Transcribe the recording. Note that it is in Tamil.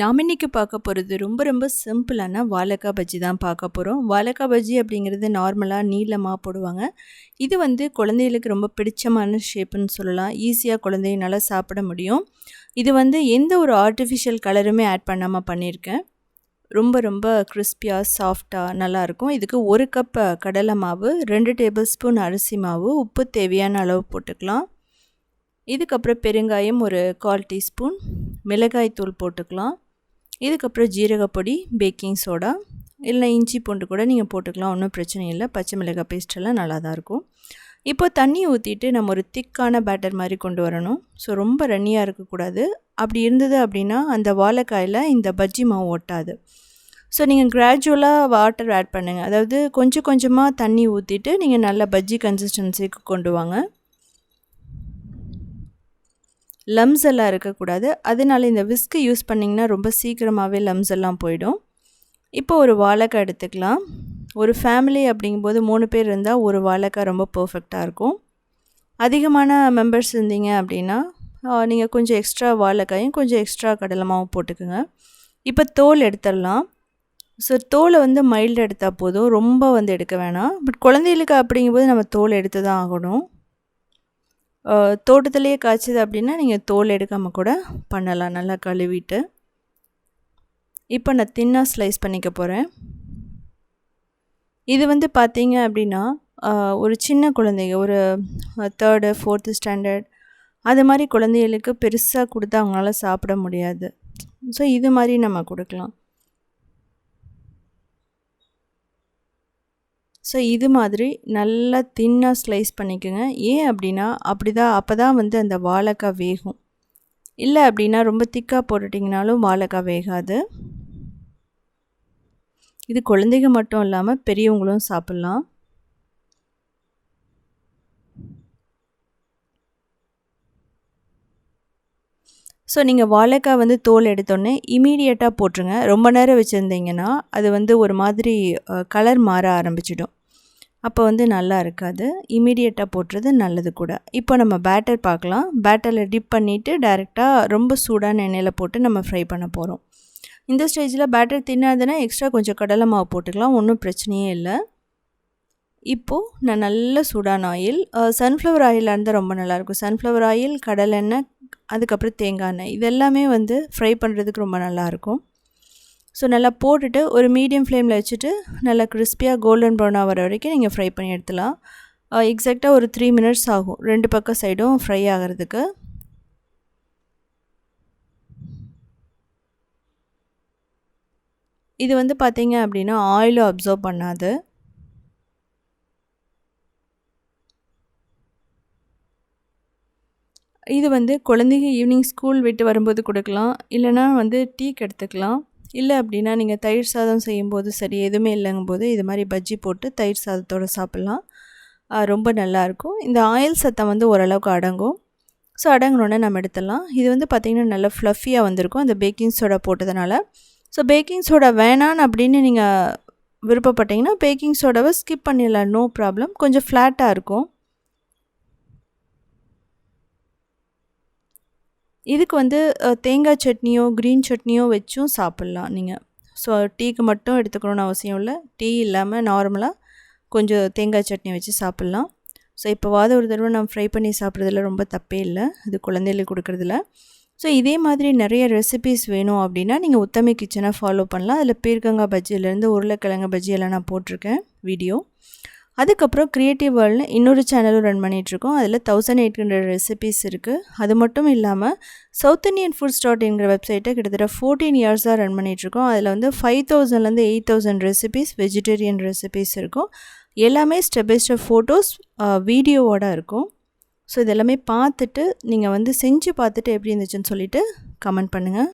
நாம் இன்றைக்கி பார்க்க போகிறது ரொம்ப ரொம்ப சிம்பிளான வாழைக்காய் பஜ்ஜி தான் பார்க்க போகிறோம் வாழைக்காய் பஜ்ஜி அப்படிங்கிறது நார்மலாக நீளமாக போடுவாங்க. இது வந்து குழந்தைகளுக்கு ரொம்ப பிடிச்சமான ஷேப்புன்னு சொல்லலாம். ஈஸியாக குழந்தைங்கனால சாப்பிட முடியும். இது வந்து எந்த ஒரு ஆர்டிஃபிஷியல் கலருமே ஆட் பண்ணாமல் பண்ணியிருக்கேன். ரொம்ப ரொம்ப கிறிஸ்பியாக சாஃப்டாக நல்லாயிருக்கும் இதுக்கு ஒரு கப் கடலை மாவு ரெண்டு டேபிள் ஸ்பூன் அரிசி மாவு உப்பு தேவையான அளவு போட்டுக்கலாம். இதுக்கப்புறம் பெருங்காயம் ஒரு கால் டீஸ்பூன் மிளகாய் தூள் போட்டுக்கலாம். இதுக்கப்புறம் ஜீரகப்பொடி பேக்கிங் சோடா இல்லை இஞ்சி பூண்டு கூட நீங்கள் போட்டுக்கலாம் ஒன்றும் பிரச்சனை இல்லை. பச்சை மிளகாய் பேஸ்டெல்லாம் நல்லா தான் இருக்கும். இப்போ தண்ணி ஊற்றிட்டு நம்ம ஒரு திக்கான பேட்டர் மாதிரி கொண்டு வரணும். ஸோ ரொம்ப ரன்னியாக இருக்கக்கூடாது. அப்படி இருந்தது அப்படின்னா அந்த வாழைக்காயில் இந்த பஜ்ஜி மாவு ஒட்டாது. ஸோ நீங்கள் கிராஜுவலாக வாட்டர் ஆட் பண்ணுங்கள் அதாவது கொஞ்சம் கொஞ்சமாக தண்ணி ஊற்றிட்டு நீங்கள் நல்ல பஜ்ஜி கன்சிஸ்டன்சிக்கு கொண்டு வாங்க. லம்ஸ் எல்லாம் இருக்கக்கூடாது. அதனால இந்த விஸ்க்கு யூஸ் பண்ணிங்கன்னா ரொம்ப சீக்கிரமாகவே லம்ஸ் எல்லாம் போயிடும். இப்போ ஒரு வாழைக்காய் எடுத்துக்கலாம். ஒரு ஃபேமிலி அப்படிங்கும்போது மூணு பேர் இருந்தால் ஒரு வாழைக்காய் ரொம்ப பர்ஃபெக்டாக இருக்கும். அதிகமான மெம்பர்ஸ் இருந்தீங்க அப்படின்னா நீங்கள் கொஞ்சம் எக்ஸ்ட்ரா வாழைக்காயும் கொஞ்சம் எக்ஸ்ட்ரா கடலமாவும் போட்டுக்கோங்க. இப்போ தோல் எடுத்துடலாம். ஸோ தோலை வந்து மைல்டு எடுத்தால் போதும். ரொம்ப வந்து எடுக்க வேணாம். பட் குழந்தைகளுக்கு அப்படிங்கும்போது நம்ம தோல் எடுத்து தான் ஆகணும். தோட்டத்திலேயே காய்ச்சிது அப்படின்னா நீங்கள் தோல் எடுக்காமல் கூட பண்ணலாம். நல்லா கழுவிட்டு. இப்போ நான் தின்னாக ஸ்லைஸ் பண்ணிக்க போகிறேன் இது வந்து பார்த்தீங்க அப்படின்னா ஒரு சின்ன குழந்தைங்க ஒரு தேர்டு ஃபோர்த்து ஸ்டாண்டர்ட் அது மாதிரி குழந்தைகளுக்கு பெருசாக கொடுத்தா அவங்களால சாப்பிட முடியாது. ஸோ இது மாதிரி நம்ம கொடுக்கலாம். ஸோ இது மாதிரி நல்லா தின்னாக ஸ்லைஸ் பண்ணிக்கோங்க. ஏன் அப்படின்னா அப்படி தான் அப்போ தான் வந்து அந்த வாழைக்காய் வேகும். இல்லை அப்படின்னா ரொம்ப திக்காக போட்டுட்டிங்கனாலும் வாழைக்காய் வேகாது. இது குழந்தைங்க மட்டும் இல்லாமல் பெரியவங்களும் சாப்பிட்லாம். ஸோ நீங்கள் வாழைக்காய் வந்து தோல் எடுத்தோடனே இமீடியட்டாக போட்டுருங்க. ரொம்ப நேரம் வச்சுருந்தீங்கன்னா அது வந்து ஒரு மாதிரி கலர் மாற ஆரம்பிச்சிடும். அப்போ வந்து நல்லா இருக்காது. இமீடியட்டாக போட்டுறது நல்லது கூட. இப்போ நம்ம பேட்டர் பார்க்கலாம். பேட்டரில் டிப் பண்ணிவிட்டு டேரெக்டாக ரொம்ப சூடான எண்ணெயில் போட்டு நம்ம ஃப்ரை பண்ண போகிறோம் இந்த ஸ்டேஜில் பேட்டர் தின்னாதுன்னா எக்ஸ்ட்ரா கொஞ்சம் கடலை மாவு போட்டுக்கலாம். ஒன்றும் பிரச்சனையே இல்லை. இப்போது நான் நல்ல சூடான ஆயில் சன்ஃப்ளவர் ஆயிலாக இருந்தால் ரொம்ப நல்லாயிருக்கும் சன்ஃப்ளவர் ஆயில் கடலெண்ணெய் அதுக்கப்புறம் தேங்காய் எண்ணெய். இது எல்லாமே வந்து ஃப்ரை பண்ணுறதுக்கு ரொம்ப நல்லாயிருக்கும். ஸோ நல்லா போட்டுட்டு ஒரு மீடியம் ஃப்ளேமில் வச்சுட்டு நல்லா கிறிஸ்பியாக கோல்டன் ப்ரௌனாக வர வரைக்கும் நீங்கள் ஃப்ரை பண்ணி எடுத்துலாம். எக்ஸாக்டாக ஒரு த்ரீ மினிட்ஸ் ஆகும். ரெண்டு பக்கம் சைடும் ஃப்ரை ஆகிறதுக்கு. இது வந்து பார்த்திங்க அப்படின்னா ஆயிலும் அப்சர்வ் பண்ணாது. இது வந்து குழந்தைங்க ஈவினிங் ஸ்கூல் விட்டு வரும்போது கொடுக்கலாம். இல்லைனா வந்து டீக்கு எடுத்துக்கலாம் இல்லை அப்படின்னா நீங்கள் தயிர் சாதம் செய்யும்போது சரி எதுவுமே இல்லைங்கும்போது இது மாதிரி பஜ்ஜி போட்டு தயிர் சாதத்தோடு சாப்பிட்லாம். ரொம்ப நல்லாயிருக்கும் இந்த ஆயில் சத்தம் வந்து ஓரளவுக்கு அடங்கும். ஸோ அடங்கினோடனே நம்ம எடுத்துடலாம். இது வந்து பார்த்திங்கன்னா நல்லா ஃப்ளஃபியாக வந்திருக்கும். அந்த பேக்கிங் சோடா போட்டதுனால. ஸோ பேக்கிங் சோடா வேணான்னு அப்படின்னு நீங்கள் விருப்பப்பட்டீங்கன்னா பேக்கிங் சோடாவை ஸ்கிப் பண்ணிடலாம். நோ ப்ராப்ளம் கொஞ்சம் ஃப்ளாட்டாக இருக்கும். இதுக்கு வந்து தேங்காய் சட்னியோ க்ரீன் சட்னியோ வச்சும் சாப்பிட்லாம் நீங்கள் ஸோ டீக்கு மட்டும் எடுத்துக்கணுன்னு அவசியம் இல்லை. டீ இல்லாமல் நார்மலாக கொஞ்சம் தேங்காய் சட்னி வச்சு சாப்பிட்லாம். ஸோ இப்போவாது ஒரு தடவை நம்ம ஃப்ரை பண்ணி சாப்பிட்றதுல ரொம்ப தப்பே இல்லை. இது குழந்தைகளுக்கு கொடுக்குறதுல. ஸோ இதே மாதிரி நிறைய ரெசிபிஸ் வேணும் அப்படின்னா நீங்கள் உத்தமி கிச்சனை ஃபாலோ பண்ணலாம். அதில் பீர்க்கங்காய் பஜ்ஜியிலேருந்து உருளைக்கிழங்கு பஜ்ஜியெல்லாம் நான் போட்டிருக்கேன் வீடியோ அதுக்கப்புறம் க்ரியேட்டிவ் வேர்ல்ட்னு இன்னொரு சேனலும் ரன் பண்ணிகிட்ருக்கோம் அதில் தௌசண்ட் எயிட் ஹண்ட்ரட் ரெசிபீஸ் இருக்குது அது மட்டும் இல்லாமல் சவுத் இண்டியன் ஃபுட்ஸ் டாட் என்கிற வெப்சைட்டை கிட்டத்தட்ட ஃபோர்டீன் இயர்ஸாக ரன் பண்ணிகிட்ருக்கோம் அதில் வந்து ஃபைவ் தௌசண்ட்லேருந்து eight thousand recipes vegetarian recipes இருக்கும். எல்லாமே ஸ்டெப் பை ஸ்டெப் ஃபோட்டோஸ் வீடியோவோட இருக்கும். ஸோ இதெல்லாமே பார்த்துட்டு நீங்கள் வந்து செஞ்சு பார்த்துட்டு எப்படி இருந்துச்சுன்னு சொல்லிவிட்டு கமெண்ட் பண்ணுங்கள்